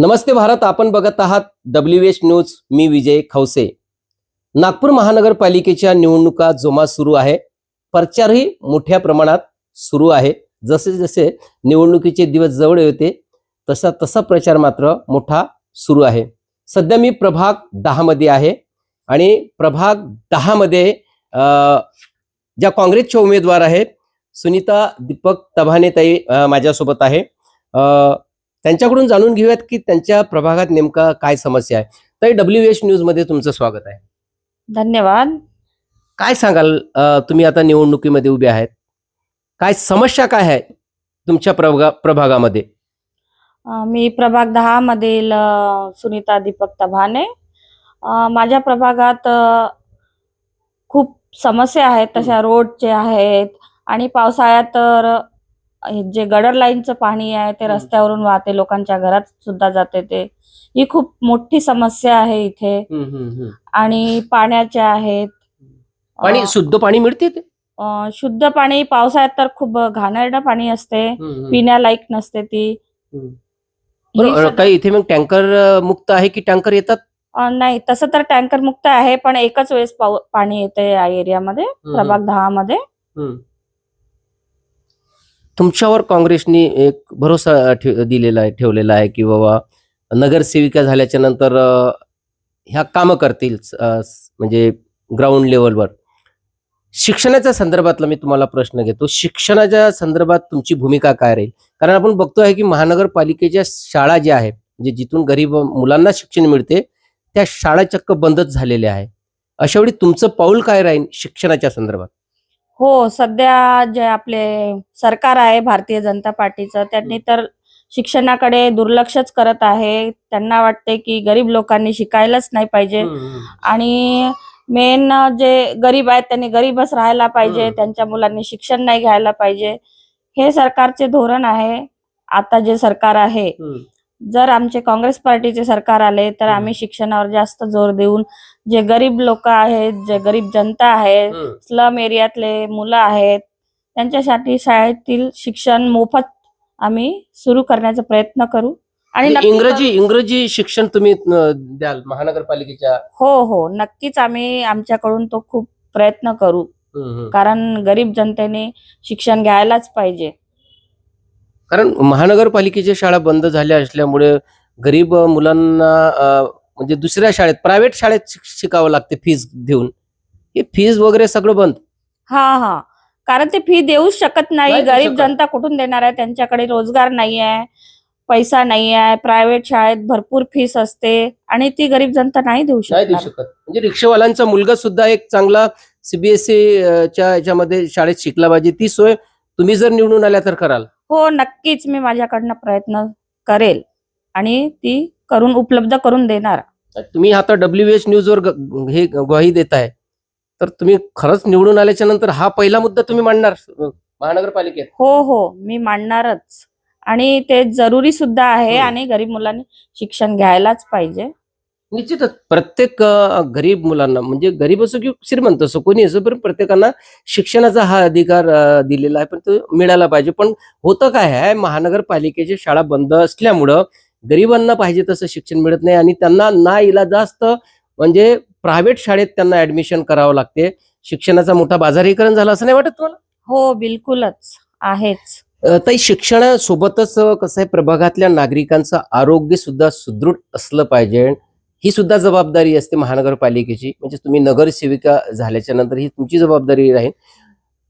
नमस्ते भारत आपण बघत आहात डब्ल्यू एच न्यूज मी विजय खवसे. नागपूर महानगरपालिकेच्या निवडणुका जोमात सुरू आहे. प्रचारही मोठ्या प्रमाणात सुरू आहे. जसे जसे निवडणुकीचे दिवस जवळ येते तसा तसा प्रचार मात्र मोठा सुरू आहे. सध्या मी प्रभाग दहामध्ये आहे आणि प्रभाग दहामध्ये ज्या काँग्रेसच्या उमेदवार आहेत सुनीता दीपक तभाने ताई माझ्यासोबत आहे. त्यांच्याकडून जाणून घेऊयात की त्यांच्या प्रभागात नेमका काय समस्या आहे. तर डब्ल्यू एच न्यूजमध्ये तुमचं स्वागत आहे. धन्यवाद. काय सांगाल अ, तुम्ही आता निवडणुकीमध्ये उभे आहेत? काय समस्या काय आहे तुमच्या प्रभागा प्रभागामध्ये? अ, मी प्रभाग दहा मधील अ, सुनीता दीपक तभाने अ, माझ्या प्रभागात अ, खूप समस्या आहेत. तशा रोडचे आहेत आणि पावसाळ्यात तर जे गडर लाईनचं पाणी आहे ते. रस्त्यावरून वाहते लोकांच्या घरात सुद्धा जाते ते. ही खूप मोठी समस्या आहे इथे. आणि पाण्याच्या आहेत. पाणी शुद्ध पाणी मिळते ते? शुद्ध पाणी पावसाळ्यात तर खूप घाणेरडं पाणी असते. पिण्यालायक नसते ती. काही इथे मग टँकर मुक्त आहे की टँकर येतात? नाही तसं तर टँकर मुक्त आहे पण एकच वेळेस पाणी येते या एरियामध्ये प्रभाग दहा मध्ये. तुमच्यावर काँग्रेसने एक भरोसा ठेव- दिलेला आहे ठेवलेला आहे की बाबा नगरसेविका झाल्याच्यानंतर ह्या कामं करतील म्हणजे ग्राउंड लेवलवर शिक्षणाच्या संदर्भातला मी तुम्हाला प्रश्न घेतो. शिक्षणाच्या संदर्भात तुमची भूमिका काय राहील? कारण आपण बघतो आहे की महानगरपालिकेच्या शाळा ज्या आहेत म्हणजे जिथून गरीब मुलांना शिक्षण मिळते त्या शाळा चक्क बंदच झालेल्या आहे अशावेळी तुमचं पाऊल काय राहील शिक्षणाच्या संदर्भात? हो सध्या जे आपले सरकार आहे भारतीय जनता पार्टीचं त्यांनी तर शिक्षणाकडे दुर्लक्षच करत आहे. त्यांना वाटते की गरीब लोकांनी शिकायलाच नाही पाहिजे. आणि मेन जे गरीब आहेत त्यांनी गरीबच राहायला पाहिजे. त्यांच्या मुलांनी शिक्षण नाही घ्यायला पाहिजे. हे सरकारचे धोरण आहे. आता जे सरकार आहे जर आमचे काँग्रेस पार्टीचे सरकार आले तर. आम्ही शिक्षणावर जास्त जोर देऊन जे गरीब लोक आहेत जे गरीब जनता आहे स्लम एरियातले मुलं आहेत त्यांच्यासाठी शाळेतील शिक्षण मोफत आम्ही सुरू करण्याचा प्रयत्न करू. आणि म्हणजे नक्की इंग्रजी इंग्रजी शिक्षण तुम्ही अ, द्याल महानगरपालिकेच्या? हो हो. नक्कीच आम्ही आमच्याकडून तो खूप प्रयत्न करू. कारण गरीब जनतेने शिक्षण घ्यायलाच पाहिजे. कारण महानगरपालिकेच्या शाळा बंद झाल्या असल्यामुळे गरीब मुलांना अ, म्हणजे दुसऱ्या शाळेत प्रायव्हेट शाळेत शिक- शिकावं लागते फीज देऊन. हे फीज वगैरे सगळं बंद. हा हा. कारण ते फी देऊच शकत नाही. नाही देऊ गरीब शकत. जनता कुठून देणार आहे? त्यांच्याकडे रोजगार नाही आहे पैसा नाही आहे प्रायव्हेट शाळेत भरपूर फीस असते आणि ती गरीब जनता नाही देऊ नाही देऊ शकणार. शकत. म्हणजे रिक्षावाल्यांचा मुलगा सुद्धा एक चांगला सीबीएसई च्या याच्यामध्ये शाळेत शिकला पाहिजे. ती सोय तुम्ही जर निवडून आल्या तर कराल. हो नक्कीच मी माझ्याकडनं प्रयत्न करेल. आणि ती करून उपलब्ध करून देणार. तुम्ही आता डब्ल्यू एच न्यूजवर ग- हे ग्वाही देताय. तर तुम्ही खरंच निवडून आल्याच्यानंतर हा पहिला मुद्दा तुम्ही मांडणार महानगरपालिकेत? हो हो. मी मांडणारच. आणि ते जरुरी सुद्धा आहे. आणि गरीब मुलांनी शिक्षण घ्यायलाच पाहिजे. निश्चितच. प्रत्येक गरीब मुलांना म्हणजे गरीब असो की श्रीमंत असो कोणी असो पण प्रत्येकांना शिक्षणाचा हा अधिकार दिलेला आहे पण तो मिळाला पाहिजे. पण होतं काय आहे महानगरपालिकेच्या शाळा बंद असल्यामुळं गरिबांना पाहिजे तसं शिक्षण मिळत नाही आणि त्यांना ना इलाजास्त म्हणजे प्रायव्हेट शाळेत त्यांना ऍडमिशन करावं लागते. शिक्षणाचा मोठा बाजारीकरण झाला असं नाही वाटत तुम्हाला? हो बिलकुलच. आहेच. ताई शिक्षणासोबतच कसं आहे प्रभागातल्या नागरिकांचं आरोग्य सुद्धा सुदृढ असलं पाहिजे. ही सुद्धा जबाबदारी असते महानगरपालिकेची. म्हणजे तुम्ही नगरसेविका झाल्याच्यानंतर ही तुमची जबाबदारी राहील.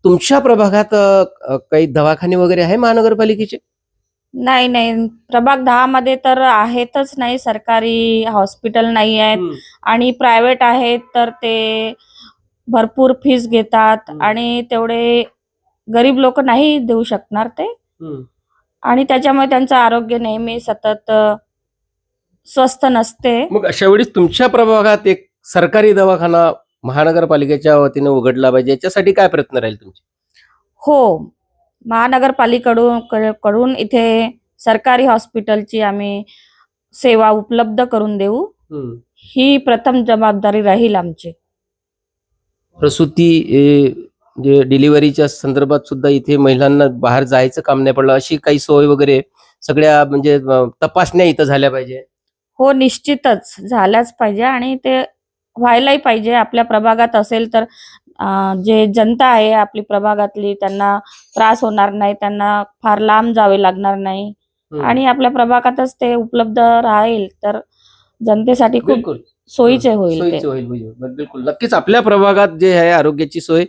तुमच्या प्रभागात काही दवाखाने वगैरे आहे महानगरपालिकेचे? नाही नाही. प्रभाग दहा मध्ये तर आहेतच नाही. सरकारी हॉस्पिटल नाही आहेत. आणि प्रायव्हेट आहेत तर ते भरपूर फीस घेतात. आणि तेवढे गरीब लोक नाही देऊ शकणार ते. आणि त्याच्यामुळे त्यांचं आरोग्य नेहमी सतत अ, स्वस्थ नसते. मग अशा वेळी तुमच्या प्रभागात एक सरकारी दवाखाना महानगरपालिकेच्या वतीने उघडला पाहिजे. याच्यासाठी काय प्रयत्न राहील तुमचे? हो. महानगरपालिकडून कडून इथे सरकारी हॉस्पिटलची आम्ही सेवा उपलब्ध करून देऊ. ही प्रथम जबाबदारी राहील आमची. प्रसूती जे डिलिव्हरीच्या संदर्भात सुद्धा इथे महिलांना बाहेर जायचं काम नाही पडलं. अशी काही सोय वगैरे सगळ्या म्हणजे तपासण्या इथं झाल्या पाहिजे? हो निश्चितच झाल्याच पाहिजे आणि ते व्हायलाही पाहिजे. आपल्या प्रभागात असेल तर जे जनता आहे आपली प्रभागातली त्यांना त्रास होणार नाही त्यांना फार लांब जावे लागणार नाही. आणि आपल्या प्रभागातच ते उपलब्ध राहील तर जनतेसाठी खूप सोयीचे होईल ते. सोयीचे होईल बिलकुल. बिलकुल. नक्कीच आपल्या प्रभागात जे आहे आरोग्याची सोय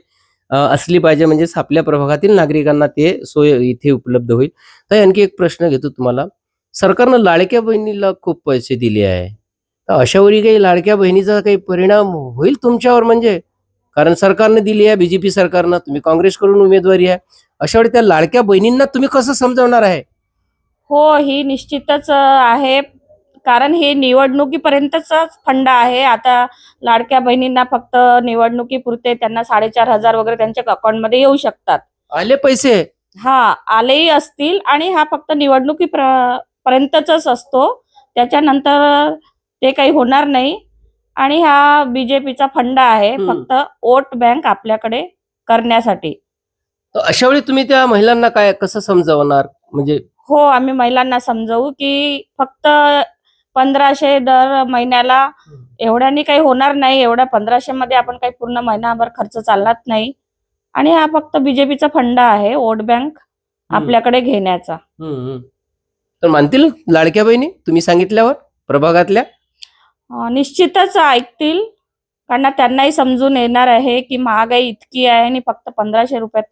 अ, असली पाहिजे म्हणजेच आपल्या प्रभागातील नागरिकांना ते सोय इथे उपलब्ध होईल. तर आणखी एक प्रश्न घेतो तुम्हाला. सरकारनं लाडक्या बहिणीला खूप पैसे दिले आहे. तर अशावेळी काही लाडक्या बहिणीचा काही परिणाम होईल तुमच्यावर म्हणजे? कारण सरकारने दिली आहे बीजेपी सरकारनं तुम्ही काँग्रेसकडून उमेदवारी आहे. अशा वेळी त्या लाडक्या बहिणींना तुम्ही कसं समजावणार आहे? हो ही निश्चितच आहे. कारण हे निवडणुकीपर्यंतच फंड आहे. आता लाडक्या बहिणींना फक्त निवडणुकीपुरते त्यांना साडेचार हजार वगैरे त्यांच्या अकाउंटमध्ये येऊ शकतात. आले पैसे? हा आलेही असतील आणि हा फक्त निवडणुकी पर्यंतच असतो. त्याच्यानंतर ते काही होणार नाही. आणि हा बीजेपीचा फंड आहे हम्म. फक्त वोट बँक आपल्याकडे करण्यासाठी. तर अशा वेळी तुम्ही त्या महिलांना काय कसं समजावणार? म्हणजे हो आम्ही महिलांना समजावू की फक्त पंधराशे दर महिन्याला एवढ्यानी काही होणार नाही एवढ्या पंधराशे मध्ये आपण काही पूर्ण महिनाभर खर्च चालणार नाही. आणि हा फक्त बीजेपीचा फंड आहे वोट बँक आपल्याकडे घेण्याचा. हम्म, हम्म. तर मानतील लाडक्या बहिणी तुम्ही सांगितल्यावर प्रभागातल्या? निश्चितच ऐकतील. कारण त्यांनाही समजून येणार आहे की महागाई इतकी आहे आणि फक्त पंधराशे रुपयात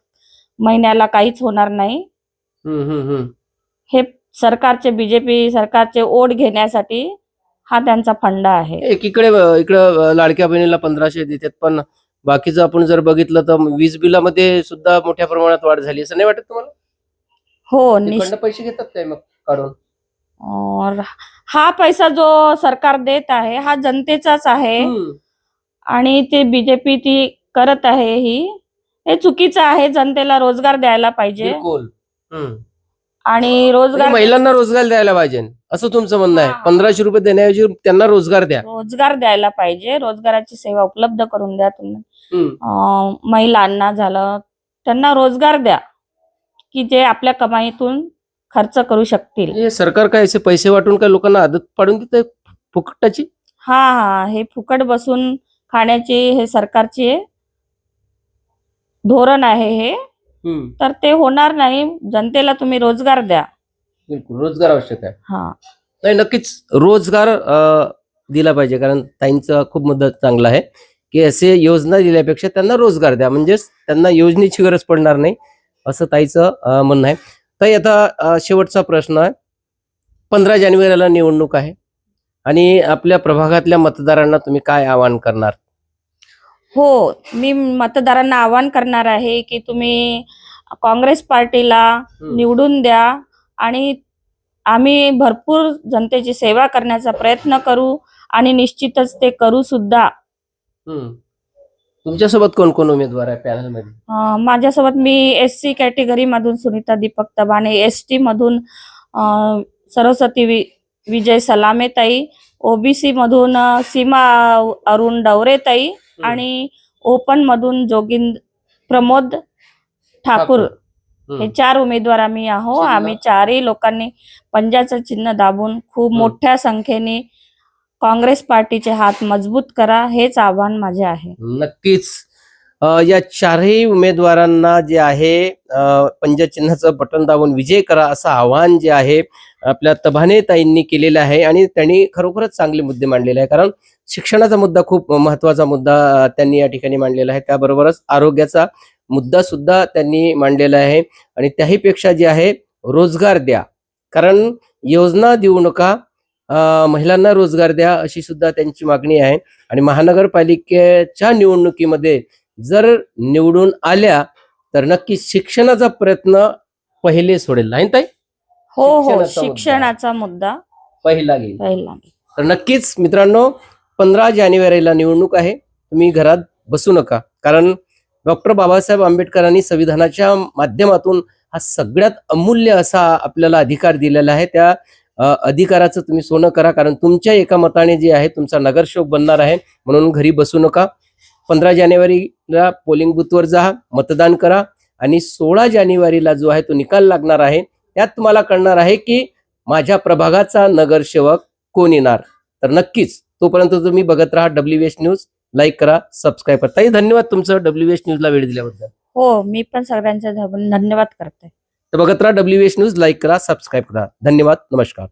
महिन्याला काहीच होणार नाही. हे सरकारचे बीजेपी सरकारचे ओढ घेण्यासाठी हा त्यांचा फंड आहे. एकीकडे इकडं लाडक्या बहिणीला पंधराशे देतात पण बाकीचं आपण जर बघितलं तर वीज बिलामध्ये सुद्धा मोठ्या प्रमाणात वाढ झाली असं नाही वाटत तुम्हाला? हो पैसे घेतात काय मग काढून? और हा पैसा जो सरकार देत आहे हा जनतेचाच आहे. आणि ते बीजेपी ती करत आहे ही. हे चुकीचं आहे जनतेला रोजगार द्यायला पाहिजे. बिलकुल. हम्म. आणि म्हणजे रोजगार महिलांना रोजगार द्यायला पाहिजे. असं तुमचं म्हणणं आहे. हा. पंधराशे रुपये देण्याऐवजी त्यांना रोजगार द्या. रोजगार द्यायला पाहिजे. रोजगाराची सेवा उपलब्ध करून द्या तुम्ही. हम्म. अं, महिलांना झालं त्यांना रोजगार द्या. की जे आपल्या कमाईतून खर्च करू शकतील. हे सरकार काय असे पैसे वाटून काय लोकांना आदत पाडून देत फुकटाची? हा हा हे फुकट बसून खाण्याची हे सरकारची धोरण आहे हे. हम्म. तर ते होणार नाही. जनतेला तुम्ही रोजगार द्या. बिलकुल रोजगार आवश्यक आहे. हा. नाही नक्कीच रोजगार अ, दिला पाहिजे. कारण ताईंचा खूप मुद्दा चांगला आहे की असे योजना दिल्यापेक्षा त्यांना रोजगार द्या. म्हणजेच त्यांना योजनेची गरज पडणार नाही असं ताईचं अ, म्हणणं आहे. ताई आता शेवटचा प्रश्न आहे. पंधरा जानेवारीला निवडणूक आहे आणि आपल्या प्रभागातल्या मतदारांना तुम्ही काय आवाहन करणार? हो मी मतदारांना आवाहन करणार आहे की तुम्ही काँग्रेस पार्टीला निवडून द्या आणि आम्ही भरपूर जनतेची सेवा करण्याचा प्रयत्न करू आणि निश्चितच ते करू सुद्धा. तुमच्यासोबत कोण कोण उमेदवार आहे पॅनलमध्ये अं, माझ्यासोबत मी एस सी कॅटेगरी मधून सुनीता दीपक तबाने एस टी मधून अं, सरस्वती वि विजय सलामे ताई ओबीसी मधून अं, सीमा अरुण डवरे ताई आणि ओपन मधून जोगिंद प्रमोद ठाकूर. हे चार उमेदवार आम्ही आहो चिन्ह? आम्ही चारही लोकांनी पंजाचं चिन्ह दाबून खूप हम्म. मोठ्या संख्येने काँग्रेस पार्टीचे हात मजबूत करा हेच आव्हान माझे आहे. नक्कीच. या चारही उमेदवारांना जे आहे अ, चिन्हाचं बटन दाबून विजय करा असं आव्हान जे आहे आपल्या तभाने ताईंनी केलेलं आहे आणि त्यांनी खरोखरच चांगले मुद्दे मांडलेले आहे कारण शिक्षणाचा मुद्दा खूप महत्त्वाचा मुद्दा त्यांनी या ठिकाणी मांडलेला आहे. त्याबरोबरच आरोग्याचा मुद्दा सुद्धा त्यांनी मांडलेला आहे. आणि त्याहीपेक्षा जे आहे रोजगार द्या. कारण योजना देऊ नका महिलांना रोजगार द्या अशी सुद्धा त्यांची मागणी आहे. आणि महानगरपालिकेच्या निवडणुकीमध्ये जर निवडून आल्या तर नक्की शिक्षणाचा प्रयत्न पहिले सोडेल. नाही ताई? हो हो. शिक्षणाचा मुद्दा. पहिला घेईल. पहिला तर नक्कीच मित्रांनो पंधरा जानेवारीला निवडणूक आहे. तुम्ही घरात बसू नका. कारण डॉक्टर बाबासाहेब आंबेडकरांनी संविधानाच्या माध्यमातून हा सगळ्यात अमूल्य असा आपल्याला अधिकार दिलेला आहे. त्या अधिकाराचं तुम्ही सोनं करा कारण तुमच्या एका मताने जे आहे तुमचा नगरसेवक बनणार आहे म्हणून घरी बसू नका. पंधरा जानेवारीला पोलिंग बूथवर जा मतदान करा आणि सोळा जानेवारीला जो आहे तो निकाल लागणार आहे. यात तुम्हाला कळणार आहे की माझ्या प्रभागाचा नगरसेवक कोण येणार? तर नक्कीच तोपर्यंत तुम्ही बघत राहा डब्ल्यू एस न्यूज लाईक करा सबस्क्राईब करा. धन्यवाद तुमचं डब्ल्यू एच न्यूजला वेळ दिल्याबद्दल. हो मी पण सगळ्यांचा धन्यवाद करते. तर बघत राहा डब्ल्यू एच न्यूज लाईक करा सबस्क्राईब करा. धन्यवाद नमस्कार.